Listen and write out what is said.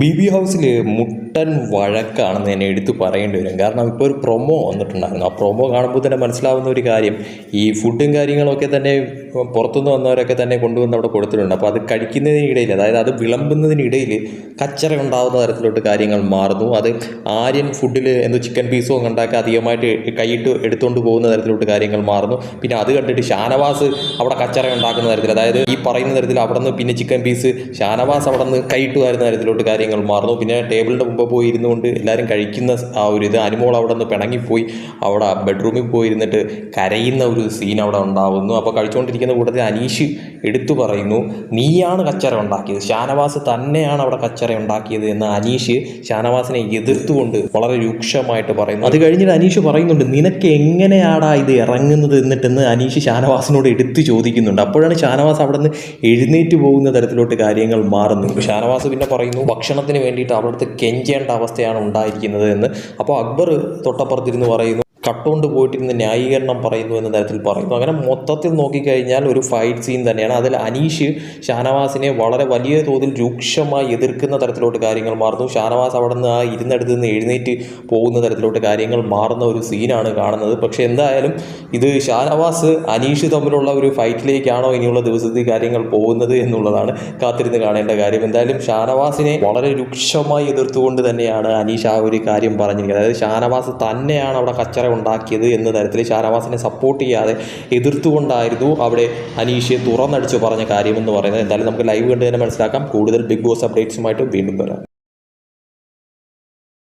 B B ഹൗസിൽ മുട്ടൻ വഴക്കാണെന്ന് തന്നെ എടുത്തു പറയേണ്ടി വരും. കാരണം ഇപ്പോൾ ഒരു പ്രൊമോ വന്നിട്ടുണ്ടായിരുന്നു. ആ പ്രൊമോ കാണുമ്പോൾ തന്നെ മനസ്സിലാവുന്ന ഒരു കാര്യം ഈ ഫുഡും കാര്യങ്ങളൊക്കെ തന്നെ പുറത്തുനിന്ന് വന്നവരൊക്കെ തന്നെ കൊണ്ടുവന്ന് അവിടെ കൊടുത്തിട്ടുണ്ട്. അപ്പോൾ അത് കഴിക്കുന്നതിനിടയിൽ അതായത് അത് വിളമ്പുന്നതിനിടയിൽ കച്ചറ ഉണ്ടാകുന്ന തരത്തിലോട്ട് കാര്യങ്ങൾ മാറുന്നു. അത് ആര്യൻ ഫുഡിൽ എന്തോ ചിക്കൻ പീസോ ഉണ്ടാക്കി അധികമായിട്ട് കൈയിട്ട് എടുത്തുകൊണ്ട് പോകുന്ന തരത്തിലോട്ട് കാര്യങ്ങൾ മാറുന്നു. പിന്നെ അത് കണ്ടിട്ട് ഷാനവാസ് അവിടെ കച്ചറ ഉണ്ടാക്കുന്ന തരത്തിൽ അതായത് ഈ പറയുന്ന തരത്തിൽ അവിടെ നിന്ന് പിന്നെ ചിക്കൻ പീസ് ഷാനവാസ് അവിടെ നിന്ന് കൈയിട്ട് വരുന്ന തരത്തിലോട്ട് കാര്യങ്ങൾ മാറുന്നു. പിന്നെ ടേബിളിന്റെ മുമ്പ് പോയി ഇരുന്നുകൊണ്ട് എല്ലാവരും കഴിക്കുന്ന ആ ഒരു ഇത് അനുമോൾ അവിടെ നിന്ന് പിണങ്ങിപ്പോയി. അവിടെ ബെഡ്റൂമിൽ പോയി ഇരുന്നിട്ട് കരയുന്ന ഒരു സീൻ അവിടെ ഉണ്ടാവുന്നു. അപ്പോൾ കഴിച്ചുകൊണ്ടിരിക്കുന്ന കൂട്ടത്തിൽ അനീഷ് എടുത്തു പറയുന്നു നീയാണ് കച്ചറ ഉണ്ടാക്കിയത്. ഷാനവാസ് തന്നെയാണ് അവിടെ കച്ചറ ഉണ്ടാക്കിയത് എന്ന് അനീഷ് ഷാനവാസിനെ എതിർത്തുകൊണ്ട് വളരെ രൂക്ഷമായിട്ട് പറയുന്നു. അത് കഴിഞ്ഞിട്ട് അനീഷ് പറയുന്നുണ്ട് നിനക്ക് എങ്ങനെയാടാ ഇത് ഇറങ്ങുന്നത് എന്നിട്ടെന്ന് അനീഷ് ഷാനവാസിനോട് എടുത്തു ചോദിക്കുന്നുണ്ട്. അപ്പോഴാണ് ഷാനവാസ് അവിടെ നിന്ന് എഴുന്നേറ്റ് പോകുന്ന തരത്തിലോട്ട് കാര്യങ്ങൾ മാറുന്നു ഷാനവാസ് പിന്നെ പറയുന്നു ഭക്ഷണത്തിന് വേണ്ടിയിട്ട് അവിടുത്തെ കെഞ്ചേണ്ട അവസ്ഥയാണ് ഉണ്ടായിരിക്കുന്നത് എന്ന്. അപ്പോൾ അക്ബർ തൊട്ടപ്പുറത്തിരുന്ന് പറയുന്നു കട്ടുകൊണ്ട് പോയിട്ടിരുന്ന് ന്യായീകരണം പറയുന്നു എന്ന തരത്തിൽ പറയുന്നു. അങ്ങനെ മൊത്തത്തിൽ നോക്കിക്കഴിഞ്ഞാൽ ഒരു ഫൈറ്റ് സീൻ തന്നെയാണ്. അതിൽ അനീഷ് ഷാനവാസിനെ വളരെ വലിയ തോതിൽ രൂക്ഷമായി എതിർക്കുന്ന തരത്തിലോട്ട് കാര്യങ്ങൾ മാറുന്നു. ഷാനവാസ് അവിടെ നിന്ന് ആ ഇരുന്നിടത്ത് നിന്ന് എഴുന്നേറ്റ് പോകുന്ന തരത്തിലോട്ട് കാര്യങ്ങൾ മാറുന്ന ഒരു സീനാണ് കാണുന്നത്. പക്ഷേ എന്തായാലും ഇത് ഷാനവാസ് അനീഷ് തമ്മിലുള്ള ഒരു ഫൈറ്റിലേക്കാണോ ഇനിയുള്ള ദിവസത്തിൽ കാര്യങ്ങൾ പോകുന്നത് എന്നുള്ളതാണ് കാത്തിരുന്ന് കാണേണ്ട കാര്യം. എന്തായാലും ഷാനവാസിനെ വളരെ രൂക്ഷമായി എതിർത്തുകൊണ്ട് തന്നെയാണ് അനീഷ് ആ ഒരു കാര്യം പറഞ്ഞിരിക്കുന്നത്. അതായത് ഷാനവാസ് തന്നെയാണ് അവിടെ കച്ചറ ഉണ്ടാക്കിയത് എന്ന തരത്തിൽ ഷാനവാസിനെ സപ്പോർട്ട് ചെയ്യാതെ എതിർത്തുകൊണ്ടായിരുന്നു അവിടെ അനീഷ് തുറന്നടിച്ചു പറഞ്ഞ കാര്യമെന്ന് പറയുന്നത്. എന്തായാലും നമുക്ക് ലൈവ് കണ്ട് തന്നെ മനസ്സിലാക്കാം. കൂടുതൽ ബിഗ് ബോസ് അപ്ഡേറ്റ്സുമായിട്ട് വീണ്ടും വരാം.